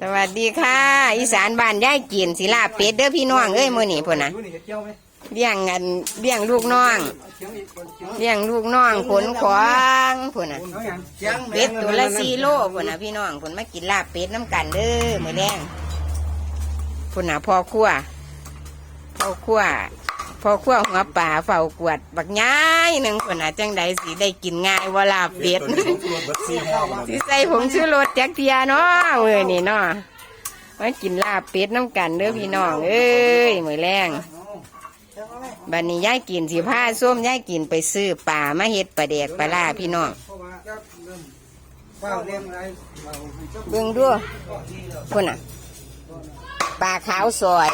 สวัสดีค่ะ อีสานบ้านย่ายกินศิลาเป็ดเด้อพี่น้องเอ้ยมื้อนี้พุ่นน่ะเลี้ยงกันเลี้ยงลูกน้องเลี้ยงลูกน้องขนขวางพุ่นน่ะเป็ดตัวละ4โลพุ่นน่ะพี่น้องพุ่นมากินลาบเป็ดน้ำกันเด้อมื้อแรงพุ่นน่ะพ่อครัวพ่อครัว พ่อครัวหัวป่าเฝ้ากวด บักย้ายหนึงพุ่นน่ะจังใดสิได้กินง่ายว่าลาบเป็ดสิใส่ผงชูรสจักเทียเนาะมื้อนี้เนาะมากินลาบเป็ดน้ำกันเด้อพี่น้องเอ้ยมื้อแรงบัดนี้ยายกินสิผ้าส้มยายกินไปซื้อป่ามาเฮ็ดปลาแดกปลาล่าพี่น้องเบิ่งดูพุ่นน่ะปลาขาวซอย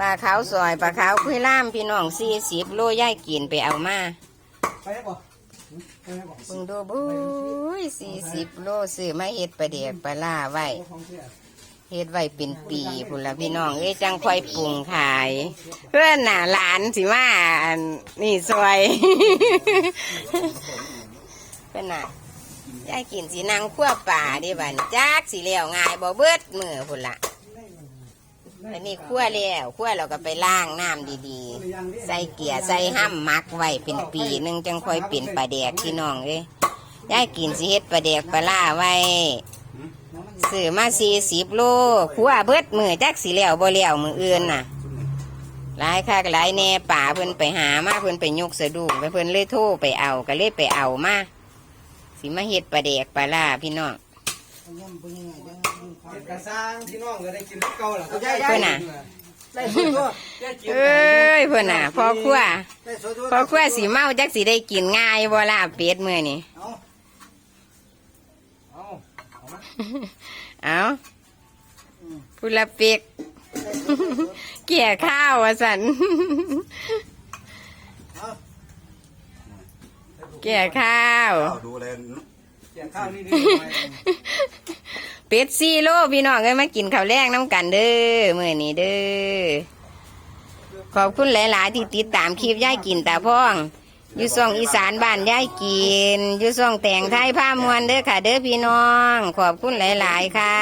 ปลาขาวซอยปลาขาวคุยล่ามพี่น้อง40โลยายกินไปเอามาเบิ่งดูบุ้ยสี่สิบโลซื้อมาเฮ็ดปลาเดียกปลาล่าไว้เฮ็ดไว้เป็นปีพุ่นละพี่น้องเอ้ยจังค่อยปรุงขาย เพื่อนน่ะหลานสิมาอันนี่ซอยเพื่อนน่ะยายกินสีนางขั้วป่าดิบัดนจักสีเหลวง่ายบ่เบิดมือพุ่นละ อันนี้ขั้วแล้วขั้วเราก็ไปล้างน้ำดีๆ ใส่เกียร์ใส่ห้ำมักไว้เป็นปีหนึงจังค่อยเป็นปลาแดกพี่น้องเอ้ยยายกินสิเฮ็ดปลาแดกปลาล่าไว้ซื้อมาสี่สิบโลขัวเบิดมือจักสีเหลวบ่เหลวมืออื่นน่ะหลายคักหลายแน่ป่าเพิ่นไปหามาเพิ่นไปยกสะดุ้งไปเพิ่นเลยโทรไปเอาก็เลยไปเอามาสิมาเฮ็ดปลาแดกปลาล่าพี่น้อง กระซังพี่น้องก็ได้กินที่เก่าแหละเพิ่นน่ะ ได้สุดตัวเอ้ยเพิ่นน่ะพ่อครัวได้สุดตัวพ่อครัวสีเมาจักสิได้กินง่ายบ่ล่ะเป็ดมื้อนี้เอาเอาเอาพุละเป็กเกี่ยข้าวอะสันเกี่ยข้าวดูแลเกี่ยข้าวนี่ดี เป็ดซีโลพี่น้องเอ้ยมากินข้าวแรงน้ำกันเด้อมื่อนี้เด้อขอบคุณหลาย ๆ ที่ติดตามคลิปย่ายกินตาพ่องอยู่ซ่องอีสานบ้านย่ายกินอยู่ซ่องแต่งไทยผ้ามวนเด้อค่ะ เด้อพี่น้อง ขอบคุณหลาย ๆ ค่ะ